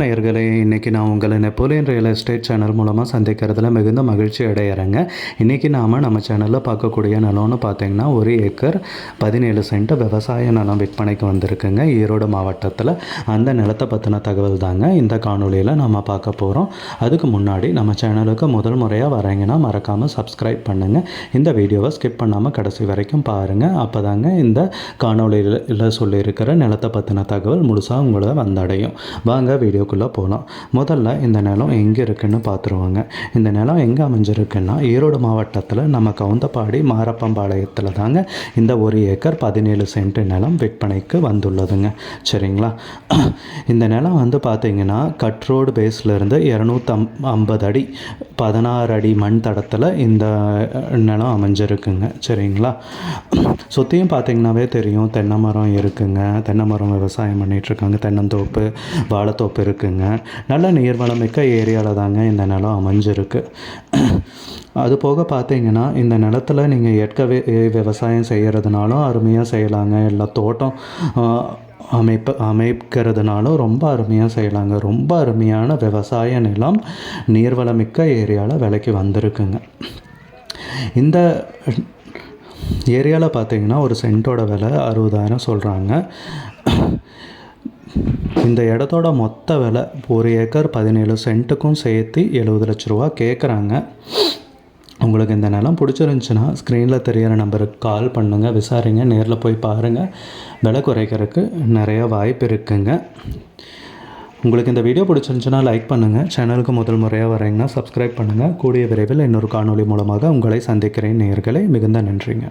நேயர்களே இன்றைக்கி நான் உங்களை நெப்போலியன் ரியல் எஸ்டேட் சேனல் மூலமாக சந்திக்கிறதுல மிகுந்த மகிழ்ச்சி அடையிறேங்க. இன்றைக்கி நாம் நம்ம சேனலில் பார்க்கக்கூடிய நிலம்னு பார்த்தீங்கன்னா ஒரு ஏக்கர் பதினேழு சென்ட் விவசாய நிலம் விற்பனைக்கு வந்திருக்குங்க. ஈரோடு மாவட்டத்தில் அந்த நிலத்தை பற்றின தகவல் தாங்க இந்த காணொலியில் நம்ம பார்க்க போகிறோம் அதுக்கு முன்னாடி நம்ம சேனலுக்கு முதல் முறையாக வரீங்கன்னா மறக்காமல் சப்ஸ்கிரைப் பண்ணுங்கள் இந்த வீடியோவை ஸ்கிப் பண்ணாமல் கடைசி வரைக்கும் பாருங்கள் அப்போ தாங்க இந்த காணொலியில் சொல்லியிருக்கிற நிலத்தை பற்றின தகவல் முழுசாக உங்களை வந்தடையும். வாங்க வீடியோ வீடியோக்குள்ளே போகலாம். முதல்ல இந்த நிலம் எங்கே இருக்குன்னு பார்த்துருவாங்க. இந்த நிலம் எங்கே அமைஞ்சிருக்குன்னா ஈரோடு மாவட்டத்தில் நம்ம கவுந்தப்பாடி மாரப்பம்பாளையத்தில் தாங்க இந்த ஒரு ஏக்கர் பதினேழு சென்ட் நிலம் விற்பனைக்கு வந்துள்ளதுங்க. சரிங்களா? இந்த நிலம் வந்து பார்த்தீங்கன்னா கட் ரோடு பேஸ்லேருந்து இரநூத்தம் ஐம்பது அடி பதினாறு அடி மண் தடத்தில் இந்த நிலம் அமைஞ்சிருக்குங்க. சரிங்களா? சுற்றியும் பார்த்தீங்கன்னாவே தெரியும். தென்னை மரம் இருக்குங்க. தென்னை மரம் விவசாயம் பண்ணிகிட்ருக்காங்க தென்னந்தோப்பு வாழைத்தோப்பு இருக்குது இருக்குங்க. நல்ல நீர்வளம் மிக்க ஏரியாவில் தாங்க இந்த நிலம் அமைஞ்சிருக்கு. அது போக பார்த்தீங்கன்னா இந்த நிலத்தில் நீங்கள் ஏற்கவே விவசாயம் செய்கிறதுனாலும் அருமையாக செய்யலாங்க. இல்லை தோட்டம் அமைப்பு அமைக்கிறதுனாலும் ரொம்ப அருமையாக செய்யலாங்க. ரொம்ப அருமையான விவசாய நிலம் நீர்வளமிக்க ஏரியாவில் விலைக்கு வந்திருக்குங்க. இந்த ஏரியாவில் பார்த்தீங்கன்னா ஒரு சென்ட்டோட விலை அறுபதாயிரம் சொல்கிறாங்க இந்த இடத்தோட மொத்த விலை ஒரு ஏக்கர் பதினேழு சென்ட்டுக்கும் சேர்த்து எழுபது லட்ச ரூபா கேட்குறாங்க உங்களுக்கு இந்த நிலம் பிடிச்சிருந்துச்சுன்னா ஸ்க்ரீனில் தெரியிற நம்பருக்கு கால் பண்ணுங்கள் விசாரிங்க நேரில் போய் பாருங்கள் விலை குறைக்கிறதுக்கு நிறைய வாய்ப்பு இருக்குங்க. உங்களுக்கு இந்த வீடியோ பிடிச்சிருந்துச்சுன்னா லைக் பண்ணுங்கள் சேனலுக்கு முதல் முறையாக வரீங்கன்னா சப்ஸ்கிரைப் பண்ணுங்கள் கூடிய விரைவில் இன்னொரு காணொலி மூலமாக உங்களை சந்திக்கிறேன் நேர்களை. மிகுந்த நன்றிங்க.